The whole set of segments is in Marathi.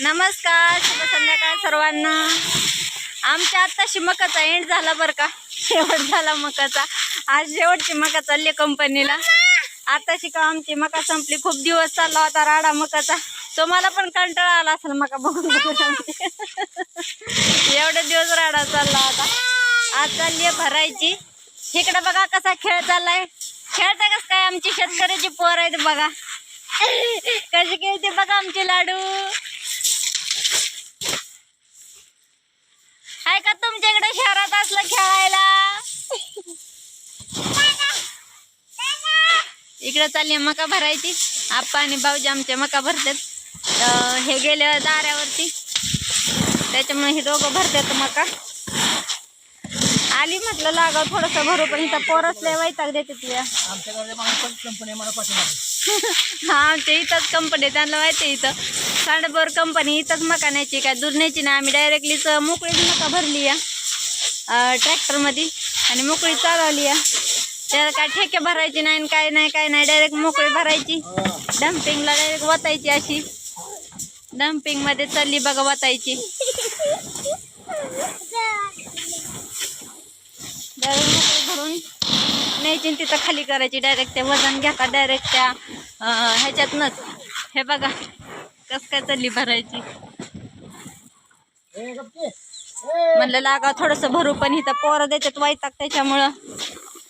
नमस्कार शुभ संध्याकाळ सर्वांना. आमच्या आत्ताशी मकाचा एंड झाला बरं का. शेवट झाला मकाचा. आज शेवटची मका चालली कंपनीला आत्ताशी का आमची मका संपली. खूप दिवस चालला होता राडा मकाचा. तुम्हाला पण कंटाळा आला असेल मका बघून बघून. एवढे दिवस राडा चालला होता. आज चालली आहे भरायची. इकडे बघा कसा खेळ चाललाय. खेळते कस काय आमची शेतकऱ्याची पोर आहेत बघा. कशी खेळते बघा आमची लाडू. का तुमच्या इकडे शहरात असलं खेळायला? इकडे चालली मका भरायची. आप्पा आणि भाऊजी आमच्या मका भरतात. तर हे गेले दाऱ्यावरती. त्याच्यामुळे हे दोघं भरतात मका. आली म्हटलं लागाव थोडस भरू पण इथं पोरच लय वैताग देते तुझ्या आमच्याकडे हा आमच्या इथंच कंपनी त्यांना माहिती आहे इथं. सांडभर कंपनी इथंच मका न्यायची काय दूर न्यायची नाही. आम्ही डायरेक्टलीच मोकळीच मका भरली या ट्रॅक्टरमध्ये आणि मोकळी चालवली या त्याला काय ठेके भरायची नाही आणि काय नाही काय नाही. डायरेक्ट मोकळी भरायची. डम्पिंगला डायरेक्ट वतायची अशी. डम्पिंगमध्ये चालली बघा वतायची. डायरेक्ट मोकळी भरून न्यायची आणि तिथं खाली करायची डायरेक्ट ते वजन घेता डायरेक्ट त्या ह्याच्यातनंच. हे बघा कस काय चालली भरायची. म्हणलं लागा थोडंसं भरू पण इथं पोरं देतात वाईटाक त्याच्यामुळं.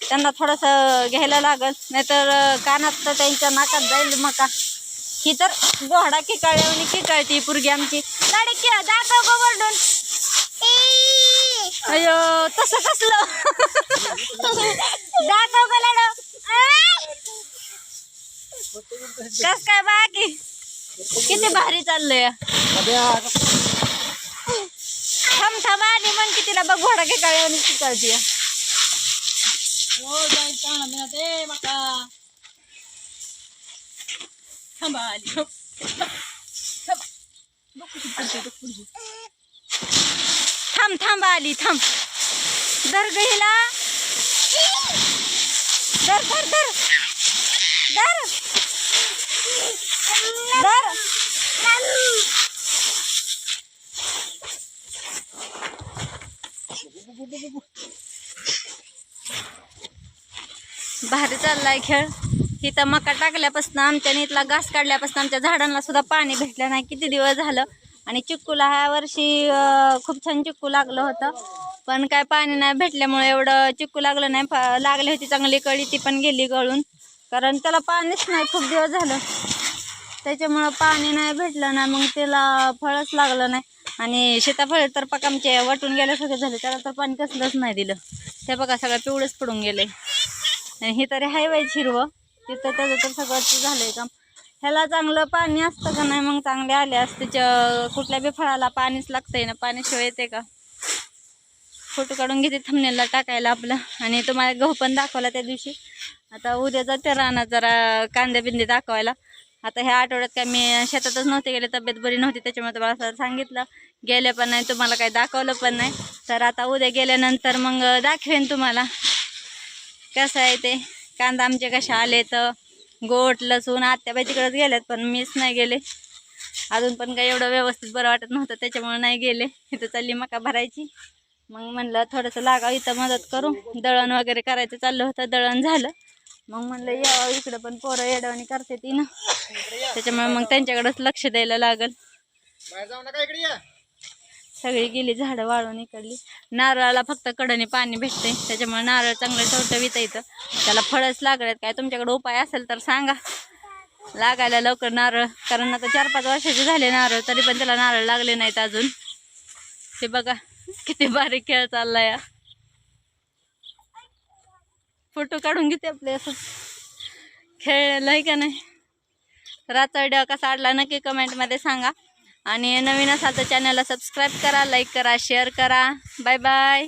त्यांना थोडंसं घ्यायला लागल. नाहीतर कानात तर त्यांच्या नाकात जाईल मका. ही तर घोडा किकाळ्यावर किकाळती पुरगी आमची. दाखव गो वरडून. अयो तसं कसलं दाखव गो लाडो कस काय बाकी किती भारी चाललंय. थांब थांब आली मग की तिला बघ घोडा ए मका थांबा आली थांब. थांब आली थांब. दर गहिला दर दर दर दर दर भारी चाललाय खेळ. इथं मका टाकल्यापासून आमच्याने इथला घास काढल्यापासून आमच्या झाडांना सुद्धा पाणी भेटलं नाही. किती दिवस झालं? आणि चिक्कूला ह्या वर्षी खूप छान चिक्कू लागलं होतं. पण काय पाणी नाही भेटल्यामुळे एवढं चिक्कू लागलं नाही. लागली होती चांगली कळी ती पण गेली गळून. कारण त्याला पाणीच नाही खूप दिवस झालं. त्याच्यामुळं पाणी नाही भेटलं ना मग त्याला फळच लागलं नाही. आणि सीताफळ तर पाक आमचे वाटून गेल्यासारखे झाले त्याला तर पाणी कसलंच नाही दिलं. ते बघा सगळं पिवळंच पडून गेले. आणि हे तरी हाय हायवाय हिरवं. तिथं त्याचं तर सगळं झालंय काम. ह्याला चांगलं पाणी असतं का नाही मग चांगले आले असते. कुठल्या बी फळाला पाणीच लागतंय ना पाण्याशिवाय येते का? फोटो काढून घेते थंबनेलला टाकायला आपलं. आणि तुम्हाला गहू पण दाखवला त्या दिवशी. आता उद्या जाते रानात जरा कांदे बिंदे दाखवायला. आता ह्या आठवड्यात काय मी शेतातच नव्हते गेले तब्येत बरी नव्हती त्याच्यामुळे तुम्हाला सांगितलं. गेले पण नाही तुम्हाला काही दाखवलं पण नाही. तर आता उद्या गेल्यानंतर मग दाखवेन तुम्हाला. कसं आहे ते? कांदा आमचे कसे आले तर गोट लसूण आत्याबाई तिकडंच गेल्यात पण मीच नाही गेले. अजून पण काही एवढं व्यवस्थित बरं वाटत नव्हतं त्याच्यामुळे नाही गेले. इथं चालली मका भरायची. मग म्हणलं थोडंसं लागावं इथं मदत करू. दळण वगैरे करायचं चाललं होतं दळण झालं. मग म्हणलं यावं इकडं पण पोरं येडवणी करते ती ना. त्याच्यामुळे मग त्यांच्याकडेच लक्ष द्यायला लागल. या. सगळी गेली झाडं वाळून इकडली. नारळाला फक्त कडणी पाणी भेटते त्याच्यामुळे नारळ चांगलं टवटवीत येतं त्याला फळच लागलेत. काय तुमच्याकडे उपाय असेल तर सांगा. लागायला लवकर नारळ. कारण आता चार पाच वर्षाचे झाले नारळ तरी पण त्याला नारळ लागले नाहीत अजून. ते बघा किती बारीक खेळ चाललाय हा. फोटो काढून घेते आपले असं. खेळलं आहे का नाही? तर आजचा व्हिडिओ कसा आडला नक्की कमेंटमध्ये सांगा. आणि नवीन असाल तर चॅनलला सबस्क्राईब करा लाईक करा शेअर करा. Bye bye